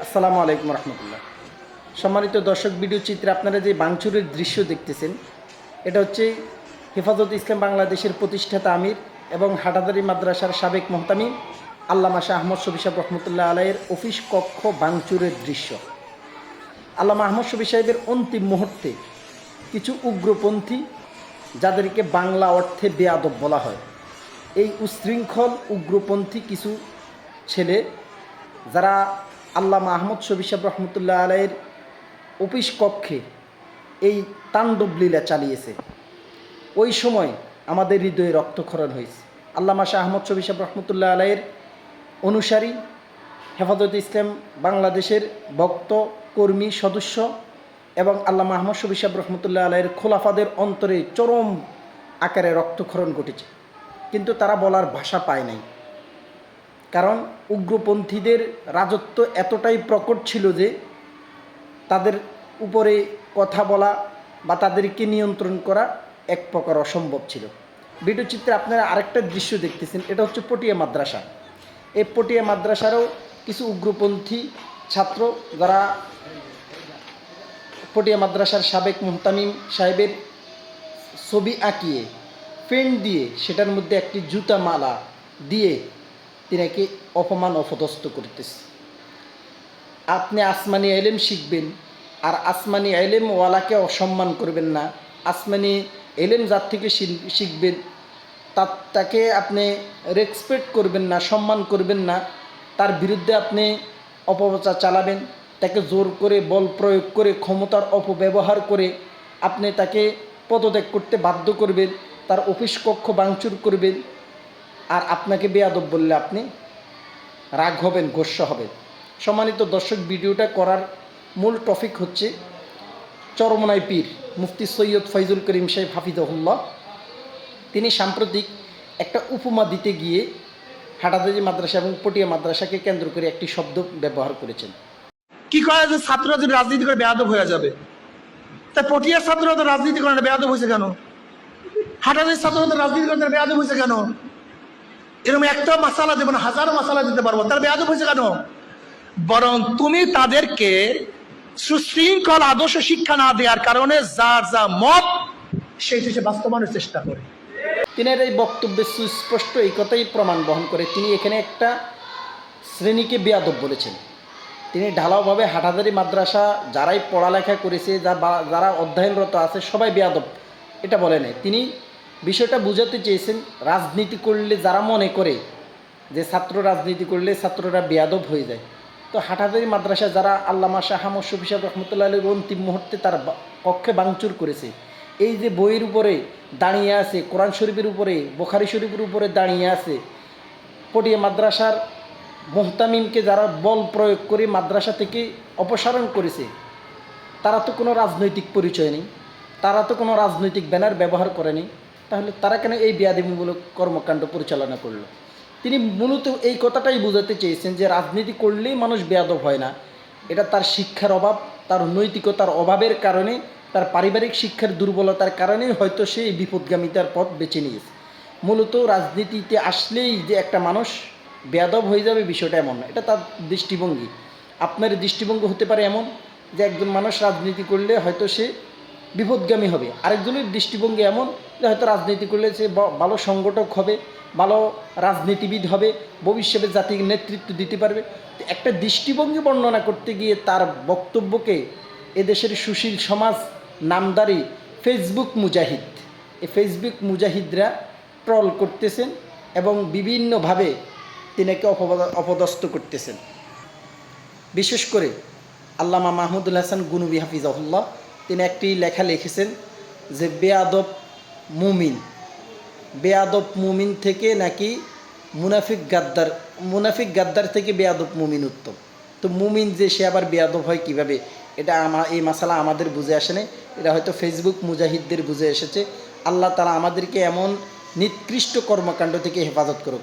আসসালামু আলাইকুম রহমতুল্লাহ। সম্মানিত দর্শক ভিডিও চিত্রে আপনারা যে বাংচুরের দৃশ্য দেখতেছেন, এটা হচ্ছে হেফাজত ইসলাম বাংলাদেশের প্রতিষ্ঠাতা আমির এবং হাটাদারি মাদ্রাসার সাবেক মোহতামি আল্লামা শাহ আহমদ শফি সাহেব রহমতুল্লাহ আলাইয়ের অফিস কক্ষ বাংচুরের দৃশ্য। আল্লামা আহমদ শফি সাহেবের অন্তিম মুহূর্তে কিছু উগ্রপন্থী যাদেরকে বাংলা অর্থে বেয়াদব বলা হয়। এই উশৃঙ্খল উগ্রপন্থী কিছু ছেলে যারা আল্লাহ মাহমুদ সাহেব রহমতুল্লাহ আলাইয়ের অফিস কক্ষে এই তাণ্ডব লীলা চালিয়েছে। ওই সময় আমাদের হৃদয়ে রক্তক্ষরণ হয়েছে। আল্লামা শাহ আহমদ সাহেব রহমতুল্লাহ আলাইয়ের অনুসারী, হেফাজত ইসলাম বাংলাদেশের ভক্ত, কর্মী, সদস্য এবং আল্লাহ মাহমদ সাহেব রহমতুল্লাহ আলাইয়ের খোলাফাদের অন্তরে চরম আকারে রক্তক্ষরণ ঘটেছে। কিন্তু তারা বলার ভাষা পায় নাই। কারণ উগ্রপন্থীদের রাজত্ব এতটাই প্রকট ছিল যে তাদের উপরে কথা বলা বা তাদেরকে নিয়ন্ত্রণ করা এক প্রকার অসম্ভব ছিল। ভিডিও চিত্রে আপনারা আরেকটা দৃশ্য দেখতেছেন, এটা হচ্ছে পটিয়া মাদ্রাসা। এই পটিয়া মাদ্রাসারও কিছু উগ্রপন্থী ছাত্র যারা পটিয়া মাদ্রাসার সাবেক মুহতামিম সাহেবের ছবি আঁকিয়ে, পেন দিয়ে সেটার মধ্যে একটি জুতা মালা দিয়ে তিনাকে অপমান অপদস্থ করতেছে। আপনি আসমানি এলেম শিখবেন, আর আসমানি এলেম ওয়ালাকে অসম্মান করবেন না। আসমানি এলেম যার থেকে শিখবেন তার তাকে আপনি রেসপেক্ট করবেন না, সম্মান করবেন না। তার বিরুদ্ধে আপনি অপপ্রচার চালাবেন, তাকে জোর করে বল প্রয়োগ করে, ক্ষমতার অপব্যবহার করে আপনি তাকে পদত্যাগ করতে বাধ্য করবেন। তার অফিস কক্ষ ভাঙচুর করবেন আর আপনাকে বেয়াদব বললে আপনি রাগ হবেন গোস্ব হবেন। সম্মানিত দর্শক, ভিডিওটা করার মূল টপিক হচ্ছে চরমনাই পীর মুফতি সৈয়দ ফৈজুল করিম সাহেব হাফিজহুল্লাহ। তিনি সাম্প্রতিক একটা উপমা দিতে গিয়ে হাটাদাজি মাদ্রাসা এবং পটিয়া মাদ্রাসাকে কেন্দ্র করে একটি শব্দ ব্যবহার করেছেন। কি করা যে ছাত্ররা যদি রাজনীতি করে বেয়াদব হয়ে যাবে? তাই পটিয়ার ছাত্ররা তো রাজনীতি করে বেয়াদব হয়েছে কেন? হাটাদের ছাত্ররা তো রাজনীতি করে বেয়াদব হয়েছে কেন? এরকম একটা মশালা দেবো না, হাজারো মশালা দিতে পারব। তারা বেয়াদব হয়েছে কেন? বরং তুমি তাদেরকে সুশৃঙ্খল আদর্শ শিক্ষা না দেওয়ার কারণে যার যা মত, সেই সে বাস্তবায়নের চেষ্টা করে। তিনের এই বক্তব্যে সুস্পষ্ট এই কথাই প্রমাণ বহন করে। তিনি এখানে একটা শ্রেণীকে বেয়াদব বলেছেন। তিনি ঢালাওভাবে হাটাদারি মাদ্রাসা, যারাই পড়ালেখা করেছে, যা যারা অধ্যয়নরত আছে, সবাই বেয়াদব। এটা বলে নাই। তিনি বিষয়টা বুঝাতে চেয়েছেন, রাজনীতি করলে যারা মনে করে যে ছাত্র রাজনীতি করলে ছাত্ররা বেয়াদব হয়ে যায়। তো হাটাদারি মাদ্রাসা যারা আল্লামা শাহ শফি সাহেব রহমতুল্লাহ আলীর অন্তিম মুহূর্তে তার কক্ষে ভাঙচুর করেছে। এই যে বইয়ের উপরে দাঁড়িয়ে আছে, কোরআন শরীফের উপরে, বোখারি শরীফের উপরে দাঁড়িয়ে আছে, পটিয়া মাদ্রাসার মোহতামিমকে যারা বল প্রয়োগ করে মাদ্রাসা থেকে অপসারণ করেছে, তারা তো কোনো রাজনৈতিক পরিচয় নেই, তারা তো কোনো রাজনৈতিক ব্যানার ব্যবহার করেনি তাহলে তারা কেন এই বেয়াদিমূলক কর্মকাণ্ড পরিচালনা করল? তিনি মূলত এই কথাটাই বোঝাতে চেয়েছেন যে রাজনীতি করলেই মানুষ বেয়াদব হয় না। এটা তার শিক্ষার অভাব, তার নৈতিকতার অভাবের কারণে, তার পারিবারিক শিক্ষার দুর্বলতার কারণে হয়তো সে এই বিপদগামিতার পথ বেছে নিয়েছে। মূলত রাজনীতিতে আসলেই যে একটা মানুষ বেয়াদব হয়ে যাবে বিষয়টা এমন না, এটা তার দৃষ্টিভঙ্গি। আপনার দৃষ্টিভঙ্গি হতে পারে এমন যে একজন মানুষ রাজনীতি করলে হয়তো সে বিপদগামী হবে। আরেকজনের দৃষ্টিভঙ্গি এমন যে হয়তো রাজনীতি করলে সে ভালো সংগঠক হবে, ভালো রাজনীতিবিদ হবে, ভবিষ্যতে জাতির নেতৃত্ব দিতে পারবে। একটা দৃষ্টিভঙ্গি বর্ণনা করতে গিয়ে তার বক্তব্যকে এদেশের সুশীল সমাজ নামদারি ফেসবুক মুজাহিদ। এই ফেসবুক মুজাহিদরা ট্রল করতেছেন এবং বিভিন্নভাবে তিনাকে অপদ- অপদস্থ করতেছেন। বিশেষ করে আল্লামা মাহমুদুল হাসান গুনুবি হাফিজাহুল্লাহ তিনি একটি লেখা লিখেছেন যে বেয়াদব মুমিন। বেয়াদব মুমিন থেকে নাকি মুনাফিক গাদ্দার মুনাফিক গাদ্দার থেকে বেয়াদব মুমিন উত্তম। তো মুমিন যে, সে আবার বেয়াদব হয় কীভাবে? এটা আমা, এই মশালা আমাদের বুঝে আসে নাই। এটা হয়তো ফেসবুক মুজাহিদদের বুঝে এসেছে। আল্লাহ তালা আমাদেরকে এমন নিকৃষ্ট কর্মকাণ্ড থেকে হেফাজত করুক।